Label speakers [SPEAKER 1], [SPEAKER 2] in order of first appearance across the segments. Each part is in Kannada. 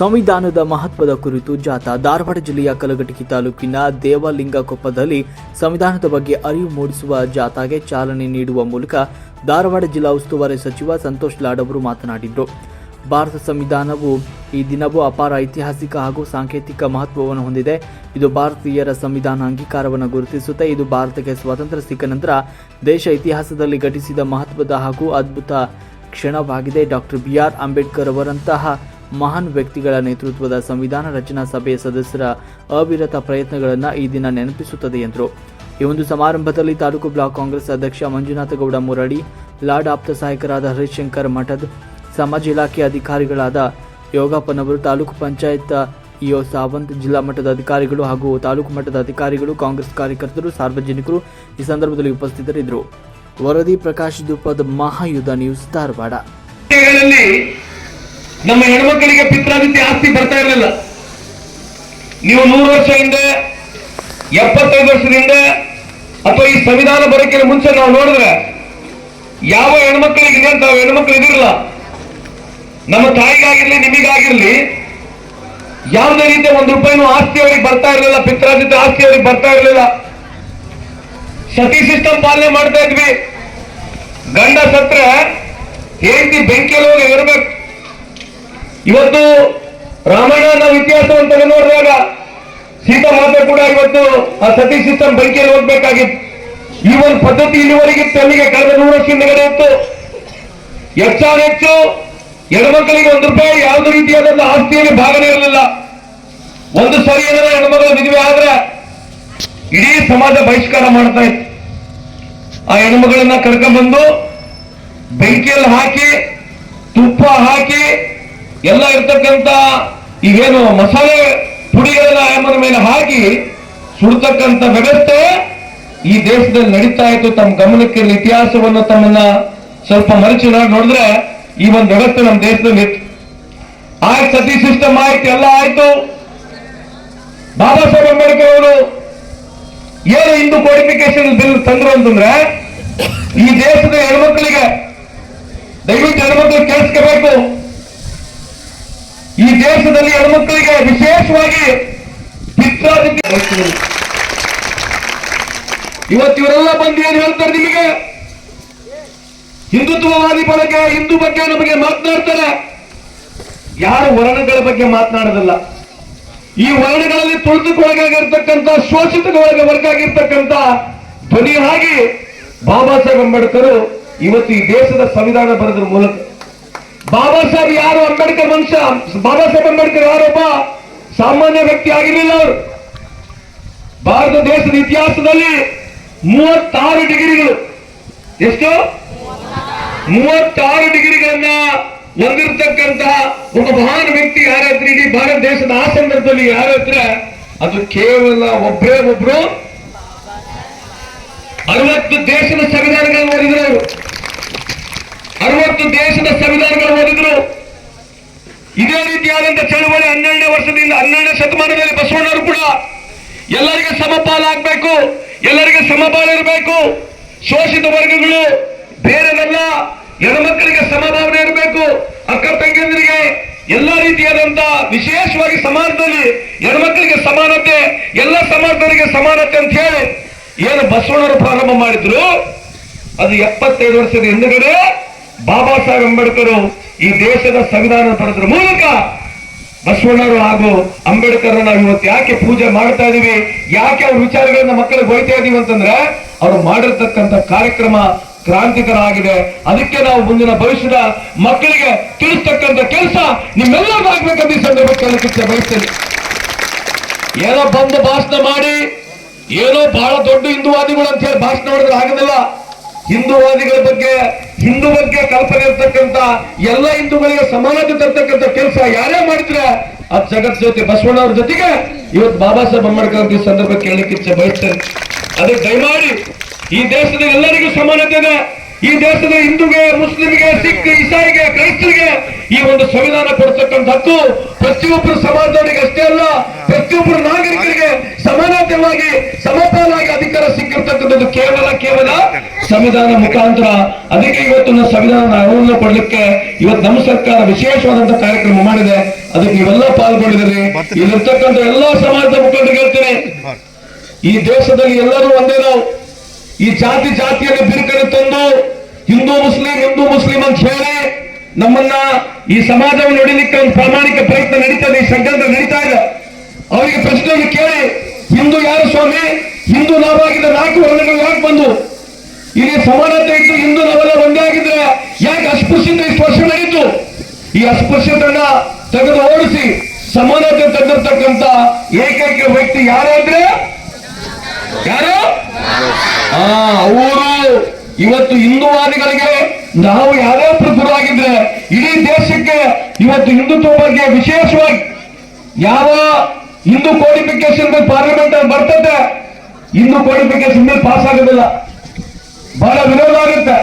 [SPEAKER 1] ಸಂವಿಧಾನದ ಮಹತ್ವದ ಕುರಿತು ಜಾಥಾ ಧಾರವಾಡ ಜಿಲ್ಲೆಯ ಕಲಘಟಕಿ ತಾಲೂಕಿನ ದೇವಲಿಂಗಕೊಪ್ಪದಲ್ಲಿ ಸಂವಿಧಾನದ ಬಗ್ಗೆ ಅರಿವು ಮೂಡಿಸುವ ಜಾಥಾಗೆ ಚಾಲನೆ ನೀಡುವ ಮೂಲಕ ಧಾರವಾಡ ಜಿಲ್ಲಾ ಉಸ್ತುವಾರಿ ಸಚಿವ ಸಂತೋಷ್ ಲಾಡ್ ಅವರು ಮಾತನಾಡಿದರು. ಭಾರತ ಸಂವಿಧಾನವು ಈ ದಿನವೂ ಅಪಾರ ಐತಿಹಾಸಿಕ ಹಾಗೂ ಸಾಂಕೇತಿಕ ಮಹತ್ವವನ್ನು ಹೊಂದಿದೆ. ಇದು ಭಾರತೀಯರ ಸಂವಿಧಾನ ಅಂಗೀಕಾರವನ್ನು ಗುರುತಿಸುತ್ತೆ. ಇದು ಭಾರತಕ್ಕೆ ಸ್ವಾತಂತ್ರ್ಯ ಸಿಕ್ಕ ನಂತರ ದೇಶ ಇತಿಹಾಸದಲ್ಲಿ ಘಟಿಸಿದ ಮಹತ್ವದ ಹಾಗೂ ಅದ್ಭುತ ಕ್ಷಣವಾಗಿದೆ. ಡಾಕ್ಟರ್ ಬಿ ಆರ್ ಅಂಬೇಡ್ಕರ್ ಅವರಂತಹ ಮಹಾನ್ ವ್ಯಕ್ತಿಗಳ ನೇತೃತ್ವದ ಸಂವಿಧಾನ ರಚನಾ ಸಭೆಯ ಸದಸ್ಯರ ಅವಿರತ ಪ್ರಯತ್ನಗಳನ್ನು ಈ ದಿನ ನೆನಪಿಸುತ್ತದೆ ಎಂದರು. ಈ ಒಂದು ಸಮಾರಂಭದಲ್ಲಿ ತಾಲೂಕು ಬ್ಲಾಕ್ ಕಾಂಗ್ರೆಸ್ ಅಧ್ಯಕ್ಷ ಮಂಜುನಾಥ ಗೌಡ ಮುರಳಿ, ಲಾರ್ಡ್ ಆಪ್ತ ಸಹಾಯಕರಾದ ಹರಿಶಂಕರ್ ಮಠದ್ ಸಮಾಜ ಇಲಾಖೆ ಅಧಿಕಾರಿಗಳಾದ ಯೋಗಪ್ಪನವರು ತಾಲೂಕು ಪಂಚಾಯತ್ ಇಒ ಸಾವಂತ್, ಜಿಲ್ಲಾ ಮಟ್ಟದ ಅಧಿಕಾರಿಗಳು ಹಾಗೂ ತಾಲೂಕು ಮಟ್ಟದ ಅಧಿಕಾರಿಗಳು, ಕಾಂಗ್ರೆಸ್ ಕಾರ್ಯಕರ್ತರು, ಸಾರ್ವಜನಿಕರು ಈ ಸಂದರ್ಭದಲ್ಲಿ ಉಪಸ್ಥಿತರಿದ್ದರು. ವರದಿ ಪ್ರಕಾಶ್ ದುಪ್ಪದ ಮಹಾಯುದ್ಧ ನ್ಯೂಸ್ ಧಾರವಾಡ.
[SPEAKER 2] ನಮ್ಮ ಹೆಣ್ಮಕ್ಕಳಿಗೆ ಪಿತ್ರಾದಿತ್ಯ ಆಸ್ತಿ ಬರ್ತಾ ಇರಲಿಲ್ಲ. ನೀವು ನೂರು ವರ್ಷ ಹಿಂದೆ, ಎಪ್ಪತ್ತೈದು ವರ್ಷದಿಂದ ಅಥವಾ ಈ ಸಂವಿಧಾನ ಬರೋಕ್ಕಿಂತ ಮುಂಚೆ ನಾವು ನೋಡಿದ್ರೆ, ಯಾವ ಹೆಣ್ಮಕ್ಳಿಗೆ ಇದೆ ಅಂತ ಹೆಣ್ಮಕ್ಳು ಇದಿರಲ್ಲ ನಮ್ಮ ತಾಯಿಗಾಗಿರ್ಲಿ, ನಿಮಗಾಗಿರ್ಲಿ, ಯಾವುದೇ ರೀತಿಯ ಒಂದು ರೂಪಾಯಿನೂ ಆಸ್ತಿ ಅವರಿಗೆ ಬರ್ತಾ ಇರಲಿಲ್ಲ, ಪಿತ್ರಾದಿತ್ಯ ಆಸ್ತಿ ಅವರಿಗೆ ಬರ್ತಾ ಇರಲಿಲ್ಲ. ಸತಿ ಸಿಸ್ಟಮ್ ಪಾಲನೆ ಮಾಡ್ತಾ ಇದ್ವಿ. ಗಂಡ ಸತ್ರ, ಹೆಂಡತಿ ಬೆಂಕಿಯಲ್ಲಿ ಹೋಗಿ ಇರಬೇಕು. ಇವತ್ತು ರಾಮಾಯಣ ಇತಿಹಾಸವನ್ನು ತೆಗೆದು ನೋಡಿದಾಗ ಸೀತಾ ಮಾತೆ ಕೂಡ ಇವತ್ತು ಆ ಸತಿ ಸಿಸ್ಟಮ್ ಬೆಂಕಿಯಲ್ಲಿ ಹೋಗ್ಬೇಕಾಗಿತ್ತು. ಈ ಒಂದು ಪದ್ಧತಿ ಇಲ್ಲಿವರೆಗೆ ತಲೆಗೆ ಕಳೆದ ನೂರು ಇತ್ತು ನಡೆಯಿತು ಹೆಚ್ಚಾನೆಚ್ಚು ಹೆಣ್ಮಕ್ಕಳಿಗೆ ಒಂದು ರೂಪಾಯಿ, ಯಾವುದೇ ರೀತಿಯಾದಂತಹ ಆಸ್ತಿಯಲ್ಲಿ ಭಾಗನೇ ಇರಲಿಲ್ಲ. ಒಂದು ಸರಿ ಏನಾದ್ರೆ ಹೆಣ್ಮಕ್ಳು ಮದುವೆ ಆದ್ರೆ ಇಡೀ ಸಮಾಜ ಬಹಿಷ್ಕಾರ ಮಾಡ್ತಾ ಇತ್ತು. ಆ ಹೆಣ್ಮಗಳನ್ನ ಕರ್ಕೊಂಡ್ಬಂದು ಬೆಂಕಿಯಲ್ಲಿ ಹಾಕಿ, ತುಪ್ಪ ಹಾಕಿ ಎಲ್ಲ ಇರ್ತಕ್ಕಂಥ ಈಗೇನು ಮಸಾಲೆ ಪುಡಿಗಳೆಲ್ಲ ಆಯಮ್ಮನ ಮೇಲೆ ಹಾಕಿ ಸುಡ್ತಕ್ಕಂಥ ವ್ಯವಸ್ಥೆ ಈ ದೇಶದಲ್ಲಿ ನಡೀತಾ ಇತ್ತು. ತಮ್ಮ ಗಮನಕ್ಕೆ ಇತಿಹಾಸವನ್ನು ತಮ್ಮನ್ನ ಸ್ವಲ್ಪ ನೋಡಿ ನೋಡಿದ್ರೆ ಈ ಒಂದು ವ್ಯವಸ್ಥೆ ನಮ್ಮ ದೇಶದಲ್ಲಿ ಇತ್ತು. ಆಯ್ತು ಸತಿ ಸಿಸ್ಟಮ್ ಆಯ್ತು, ಎಲ್ಲ ಆಯ್ತು. ಬಾಬಾ ಸಾಹೇಬ್ ಅಂಬೇಡ್ಕರ್ ಅವರು ಏನು ಇಂದು ಕೋಡಿಫಿಕೇಶನ್ ಬಿಲ್ ತಂದ್ರು ಅಂತಂದ್ರೆ ಈ ದೇಶದ ಹೆಣ್ಮಕ್ಳಿಗೆ ದಯವಿಟ್ಟು ಹೆಣ್ಮಕ್ಳು ಕೇಳಿಸ್ಕೋಬೇಕು. ಈ ದೇಶದಲ್ಲಿ ಹೆಣ್ಮಕ್ಕಳಿಗೆ ವಿಶೇಷವಾಗಿ ಇವತ್ತಿವರೆಲ್ಲ ಬಂದು ಏನು ಹೇಳ್ತಾರೆ ನಿಮಗೆ? ಹಿಂದುತ್ವವಾದಿ ಬಳಕೆ, ಹಿಂದೂ ಬಗ್ಗೆ ನಮಗೆ ಮಾತನಾಡ್ತಾರೆ. ಯಾರು ವರ್ಣಗಳ ಬಗ್ಗೆ ಮಾತನಾಡೋದಿಲ್ಲ. ಈ ವರ್ಣಗಳಲ್ಲಿ ತುಳಿತಕ್ಕೊಳಗಾಗಿರ್ತಕ್ಕಂಥ ವರ್ಗ ವರ್ಗಾಗಿರ್ತಕ್ಕಂಥ ಧ್ವನಿ ಹಾಗೆ ಬಾಬಾ ಸಾಹೇಬ್ ಅಂಬೇಡ್ಕರ್ ಇವತ್ತು ಈ ದೇಶದ ಸಂವಿಧಾನ ಬರೆದ್ರ ಮೂಲಕ ಬಾಬಾ ಸಾಹೇಬ್ ಯಾರು? ಅಂಬೇಡ್ಕರ್ ಮನುಷ್ಯ. ಬಾಬಾ ಸಾಹೇಬ್ ಅಂಬೇಡ್ಕರ್ ಯಾರೊಬ್ಬ ಸಾಮಾನ್ಯ ವ್ಯಕ್ತಿ ಆಗಿರ್ಲಿಲ್ಲ ಅವರು. ಭಾರತ ದೇಶದ ಇತಿಹಾಸದಲ್ಲಿ ಮೂವತ್ತಾರು ಡಿಗ್ರಿಗಳು. ಎಷ್ಟು? ಮೂವತ್ತಾರು ಡಿಗ್ರಿಗಳನ್ನ ಹೊಂದಿರತಕ್ಕಂತಹ ಒಬ್ಬ ಮಹಾನ್ ವ್ಯಕ್ತಿ ಯಾರಾದ್ರೆ ಇಡೀ ಭಾರತ ದೇಶದ ಆ ಸಂದರ್ಭದಲ್ಲಿ ಯಾರಾದ್ರೆ ಅದು ಕೇವಲ ಒಬ್ಬರೇ ಒಬ್ರು. ಅರವತ್ತು ದೇಶದ ಸಂವಿಧಾನಗಳನ್ನು ಓದಿದ್ರು ಅರವತ್ತು ದೇಶದ ಸಂವಿಧಾನಗಳು ಓದಿದ್ರು. ಇದೇ ರೀತಿಯಾದಂತಹ ಚಳುವಳಿ ಹನ್ನೆರಡನೇ ವರ್ಷದಿಂದ, ಹನ್ನೆರಡನೇ ಶತಮಾನದಲ್ಲಿ ಬಸವಣ್ಣರು ಕೂಡ ಎಲ್ಲರಿಗೆ ಸಮಪಾಲಾಗಬೇಕು, ಎಲ್ಲರಿಗೆ ಸಮಪಾಲು ಇರಬೇಕು. ಶೋಷಿತ ವರ್ಗಗಳು ಬೇರೆದಲ್ಲ ಹೆಣ್ಮಕ್ಕಳಿಗೆ ಸಮಭಾವನೆ ಇರಬೇಕು. ಅಕ್ಕ ತಂಗಿಯಂದ್ರಿಗೆ ಎಲ್ಲ ರೀತಿಯಾದಂತ ವಿಶೇಷವಾಗಿ ಸಮಾಜದಲ್ಲಿ ಹೆಣ್ಮಕ್ಕಳಿಗೆ ಸಮಾನತೆ, ಎಲ್ಲ ಸಮಾಜದವರಿಗೆ ಸಮಾನತೆ ಅಂತ ಹೇಳಿ ಏನು ಬಸವಣ್ಣರು ಪ್ರಾರಂಭ ಮಾಡಿದ್ರು. ಅದು ಎಪ್ಪತ್ತೈದು ವರ್ಷದ ಹಿಂದುಗಡೆ ಬಾಬಾ ಸಾಹೇಬ್ ಅಂಬೇಡ್ಕರ್ ಈ ದೇಶದ ಸಂವಿಧಾನ ಪಡೆದ್ರ ಮೂಲಕ ಬಸವಣ್ಣರು ಹಾಗೂ ಅಂಬೇಡ್ಕರ್ ನಾವು ಇವತ್ತು ಯಾಕೆ ಪೂಜೆ ಮಾಡ್ತಾ ಇದೀವಿ? ಯಾಕೆ ಅವ್ರ ವಿಚಾರಗಳನ್ನ ಮಕ್ಕಳಿಗೆ ಹೋಯ್ತಾ ಇದೀವಿ ಅಂತಂದ್ರೆ ಅವ್ರು ಮಾಡಿರ್ತಕ್ಕಂಥ ಕಾರ್ಯಕ್ರಮ ಕ್ರಾಂತಿಕರ ಆಗಿದೆ ಅದಕ್ಕೆ ನಾವು ಮುಂದಿನ ಭವಿಷ್ಯದ ಮಕ್ಕಳಿಗೆ ತಿಳಿಸ್ತಕ್ಕಂಥ ಕೆಲಸ ನಿಮ್ಮೆಲ್ಲರೂ ಆಗ್ಬೇಕಂತ ಈ ಸಂದರ್ಭಕ್ಕೆ ಬಯಸ್ತೇನೆ. ಏನೋ ಬಂದು ಭಾಷಣ ಮಾಡಿ, ಏನೋ ಬಹಳ ದೊಡ್ಡ ಹಿಂದೂವಾದಿಗಳು ಅಂತ ಹೇಳಿ ಭಾಷಣ ಮಾಡಿದ್ರೆ ಆಗದಲ್ಲ ಹಿಂದೂವಾದಿಗಳ ಬಗ್ಗೆ ಹಿಂದೂ ಬಗ್ಗೆ ಕಲ್ಪನೆ ಇರ್ತಕ್ಕಂಥ ಎಲ್ಲ ಹಿಂದೂಗಳಿಗೆ ಸಮಾನತೆ ತರ್ತಕ್ಕಂಥ ಕೆಲಸ ಯಾರೇ ಮಾಡಿದ್ರೆ ಆ ಜಗತ್ ಜೊತೆ ಬಸವಣ್ಣವ್ರ ಜೊತೆಗೆ ಇವತ್ತು ಬಾಬಾ ಸಾಹೇಬ್ ಅಂಬೇಡ್ಕರ್ ಈ ಸಂದರ್ಭ ಕೇಳಲಿಕ್ಕೆ ಇಚ್ಛೆ ಬಯಸ್ತೇನೆ. ಅದಕ್ಕೆ ದಯಮಾಡಿ ಈ ದೇಶದ ಎಲ್ಲರಿಗೂ ಸಮಾನತೆ ಇದೆ. ಈ ದೇಶದ ಹಿಂದೂಗೆ, ಮುಸ್ಲಿಮ್ಗೆ, ಸಿಖ್, ಇಸಾಯಿಗೆ ಈ ಒಂದು ಸಂವಿಧಾನ ಕೊಡ್ತಕ್ಕಂಥದ್ದು ಪ್ರತಿಯೊಬ್ಬರು ಸಮಾಜದವರಿಗೆ ಅಷ್ಟೇ ಅಲ್ಲ ಪ್ರತಿಯೊಬ್ಬರು ನಾಗರಿಕರಿಗೆ ಸಮಾನತೆಯಾಗಿ ಸಮಪಾಲಾಗಿ ಅಧಿಕಾರ ಸಿಕ್ಕಿರ್ತಕ್ಕಂಥದ್ದು ಕೇವಲ ಕೇವಲ ಸಂವಿಧಾನ ಮುಖಾಂತರ. ಅದಕ್ಕೆ ಇವತ್ತು ನಾವು ಸಂವಿಧಾನ ಅನುಮೋದನೆ ಕೊಡ್ಲಿಕ್ಕೆ ಇವತ್ತು ನಮ್ಮ ಸರ್ಕಾರ ವಿಶೇಷವಾದಂತಹ ಕಾರ್ಯಕ್ರಮ ಮಾಡಿದೆ. ಅದಕ್ಕೆ ನೀವೆಲ್ಲ ಪಾಲ್ಗೊಂಡಿದ್ದೀರಿ. ಇಲ್ಲಿರ್ತಕ್ಕಂಥ ಎಲ್ಲಾ ಸಮಾಜದ ಮುಖಂಡರಿಗೆ ಹೇಳ್ತೀನಿ. ಈ ದೇಶದಲ್ಲಿ ಎಲ್ಲರೂ ಒಂದೇ ನಾವು. ಈ ಜಾತಿ ಜಾತಿಯನ್ನು ಬಿರುಕನ್ನು ತಂದು ಹಿಂದೂ ಮುಸ್ಲಿಂ ಹಿಂದೂ ಮುಸ್ಲಿಂ ಅಂತ ಹೇಳಿ ನಮ್ಮನ್ನ ಈ ಸಮಾಜವನ್ನು ನೋಡಲಿಕ್ಕೆ ಒಂದು ಪ್ರಾಮಾಣಿಕ ಪ್ರಯತ್ನ ನಡೀತದೆ ಈ ಸಂಘಟನೆ ನಡೀತಾ ಇದೆ. ಅವರಿಗೆ ಪ್ರಶ್ನೆಯನ್ನು ಕೇಳಿ, ಹಿಂದೂ ಯಾರು ಸ್ವಾಮಿ? ಹಿಂದೂ ನಾವಾಗಿದ್ದ ನಾಲ್ಕು ವರ್ಣಗಳು ಯಾಕೆ ಬಂದು? ಇಲ್ಲಿ ಸಮಾನತೆ ಇತ್ತು ಹಿಂದೂ ನಾವೆಲ್ಲ ಒಂದೇ ಆಗಿದ್ರೆ ಯಾಕೆ ಅಸ್ಪೃಶ್ಯತೆ ಈ ವರ್ಷ ನಡೀತು? ಈ ಅಸ್ಪೃಶ್ಯತೆಯನ್ನ ತೆಗೆದು ಓಡಿಸಿ, ಸಮಾನತೆ ತಂದಿರ್ತಕ್ಕಂಥ ಏಕೈಕ ವ್ಯಕ್ತಿ ಯಾರಾದ್ರೆ? ಯಾರು? ಅವರು. ಇವತ್ತು ಹಿಂದೂವಾದಿಗಳಿಗೆ ನಾವು ಯಾರೇ ಗುರುವಾಗಿದ್ರೆ ಗುರು ಇಡೀ ದೇಶಕ್ಕೆ ಇವತ್ತು ಹಿಂದುತ್ವ ಬಗ್ಗೆ ವಿಶೇಷವಾಗಿ ಯಾವ ಹಿಂದೂ ಕೋಡಿಫಿಕೇಶನ್ ಪಾರ್ಲಿಮೆಂಟ್ ಅಲ್ಲಿ ಬರ್ತದೆ, ಹಿಂದೂ ಕೋಡಿಫಿಕೇಶನ್ ಮೇಲೆ ಪಾಸ್ ಆಗೋದಿಲ್ಲ. ಬಹಳ ವಿರೋಧ ಆಗುತ್ತೆ.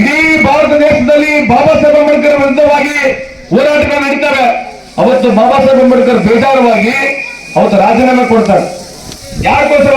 [SPEAKER 2] ಇಡೀ ಭಾರತ ದೇಶದಲ್ಲಿ ಬಾಬಾ ಸಾಹೇಬ್ ಅಂಬೇಡ್ಕರ್ ವಿರುದ್ಧವಾಗಿ ಹೋರಾಟಗಳು ನಡೀತಾರೆ ಅವತ್ತು ಬಾಬಾ ಸಾಹೇಬ್ ಅಂಬೇಡ್ಕರ್ ಬೇಜಾರವಾಗಿ ಅವತ್ತು ರಾಜೀನಾಮೆ ಕೊಡ್ತಾರೆ. ಯಾರಿಗೋಸ್ಕರ